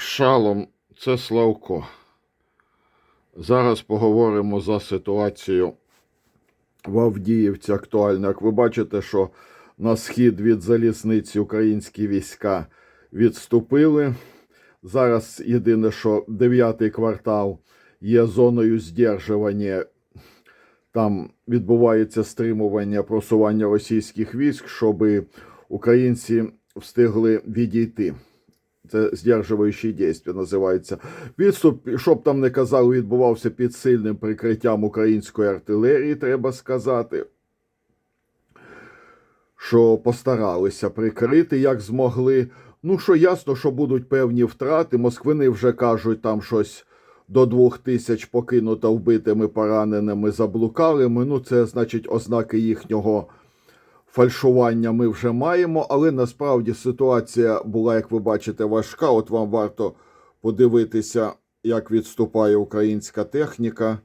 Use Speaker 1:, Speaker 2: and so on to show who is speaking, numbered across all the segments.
Speaker 1: Шалом, це Славко. Зараз поговоримо за ситуацію в Авдіївці актуально. Як ви бачите, що на схід від залізниці українські війська відступили. Зараз єдине, що дев'ятий квартал є зоною здержування. Там відбувається стримування просування російських військ, щоб українці встигли відійти. Це здержуючі дійства називається. Відступ, щоб там не казали, відбувався під сильним прикриттям української артилерії, треба сказати. Що постаралися прикрити, як змогли. Ну, що ясно, що будуть певні втрати. Москвини вже кажуть, там щось до двох тисяч покинуто вбитими, пораненими, заблукалими. Ну, це значить ознаки їхнього фальшування ми вже маємо, але насправді ситуація була, як ви бачите, важка. От вам варто подивитися, як відступає українська техніка.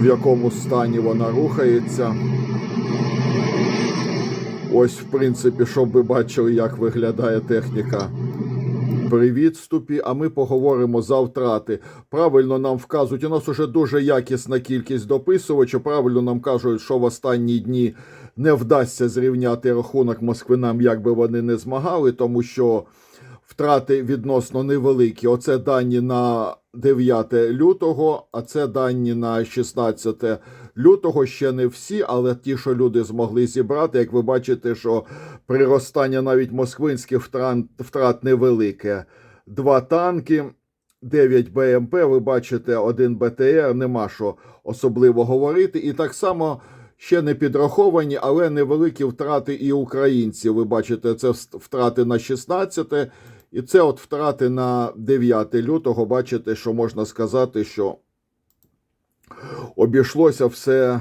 Speaker 1: В якому стані вона рухається. Ось, в принципі, щоб ви бачили, як виглядає техніка при відступі, а ми поговоримо за втрати. Правильно нам вказують, у нас уже дуже якісна кількість дописувачів. Правильно нам кажуть, що в останні дні не вдасться зрівняти рахунок москвинам, як би вони не змагали, тому що втрати відносно невеликі. Оце дані на 9 лютого, а це дані на 16 лютого. Ще не всі, але ті, що люди змогли зібрати, як ви бачите, що приростання навіть москвинських втрат, втрат невелике. Два танки. 9 БМП, ви бачите, один БТР, нема що особливо говорити. І так само ще не підраховані, але невеликі втрати і українців. Ви бачите, це втрати на 16, і це от втрати на 9 лютого. Бачите, що можна сказати, що обійшлося все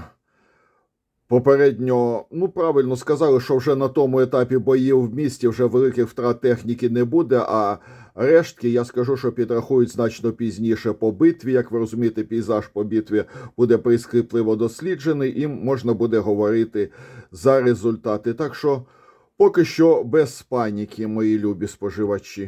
Speaker 1: попередньо. Ну, правильно сказали, що вже на тому етапі боїв в місті вже великих втрат техніки не буде. А рештки я скажу, що підрахують значно пізніше по битві. Як ви розумієте, пейзаж по битві буде прискіпливо досліджений, і можна буде говорити за результати. Так що поки що без паніки, мої любі споживачі.